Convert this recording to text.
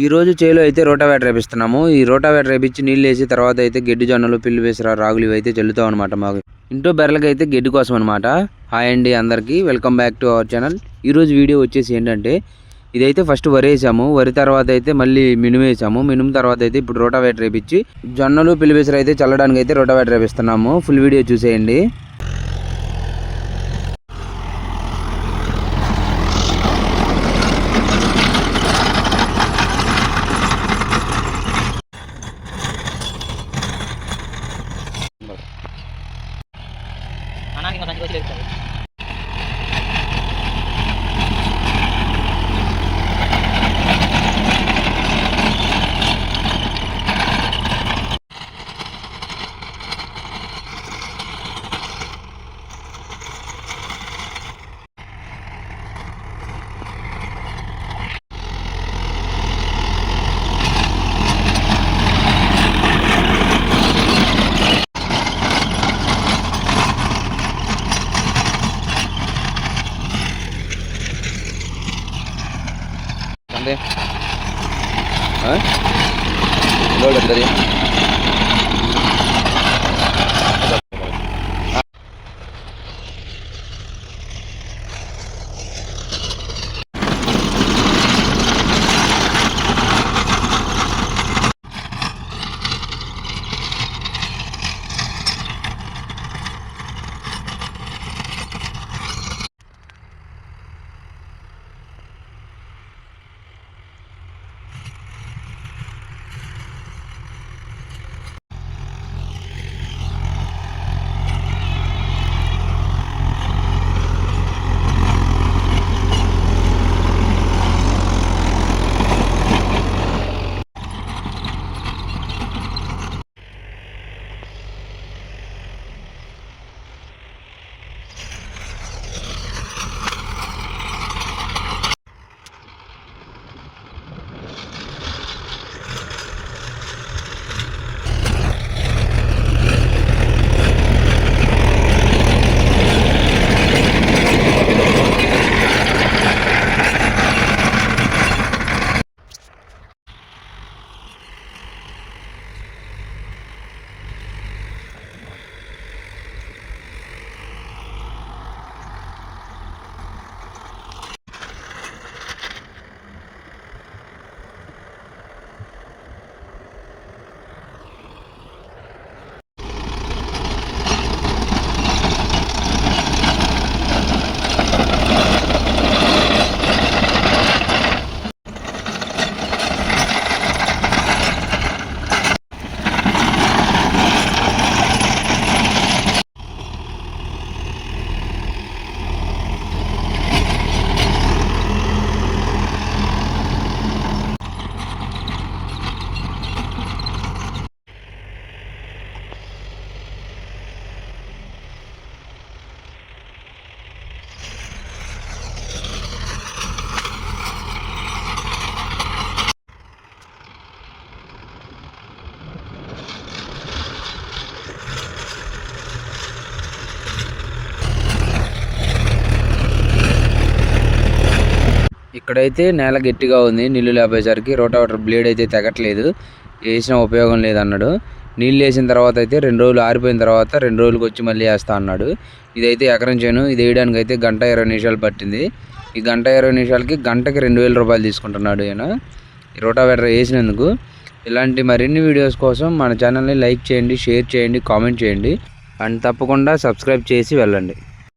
ఈ రోజు చేలో అయితే రోటావేటర్ వేపిస్తున్నాము ఈ రోటావేటర్ వేపించి నీళ్ళు వేసి తర్వాత అయితే గడ్డి జొన్నలు పిల్లి వేసిరా రాగులు ఇవి అయితే చల్లుతాం అనమాట మాకు. ఇంట్లో బెర్రలకి అయితే గడ్డి కోసం అనమాట హాయ్ అండి అందరికీ. Welcome back to our channel. ఈ రోజు వీడియో వచ్చేసి ఏంటంటే ఇదైతే ఫస్ట్ వరి వేసాము. వరి తర్వాత అయితే మళ్ళీ మినుము వేసాము. మినుము తర్వాత అయితే ఇప్పుడు రోటావేటర్ వేపించి జొన్నలు పిల్లు వేసిరా అయితే చల్లడానికి అయితే రోటావేటర్ వేపిస్తున్నాము ఫుల్ వీడియో చూసేయండి. Thank you. Ambil. Ha? Lol dah. ఇక్కడైతే నేల గట్టిగా ఉంది. నీళ్ళు లేపేసరికి రోటావేటర్ బ్లేడ్ అయితే తెగట్లేదు. వేసిన ఉపయోగం లేదన్నాడు. నీళ్ళు వేసిన తర్వాత అయితే రెండు రోజులు ఆరిపోయిన తర్వాత రెండు రోజులకు వచ్చి మళ్ళీ వేస్తా అన్నాడు. ఇదైతే ఎకరం చేయను ఇది వేయడానికి అయితే గంట ఇరవై నిమిషాలు పట్టింది. ఈ గంట ఇరవై నిమిషాలకి గంటకి రెండు వేల రూపాయలు తీసుకుంటున్నాడు ఈయన. ఈ రోటావేటర్ వేసినందుకు ఇలాంటి మరిన్ని వీడియోస్ కోసం మన ఛానల్ని లైక్ చేయండి షేర్ చేయండి కామెంట్ చేయండి. అండ్ తప్పకుండా సబ్స్క్రైబ్ చేసి వెళ్ళండి.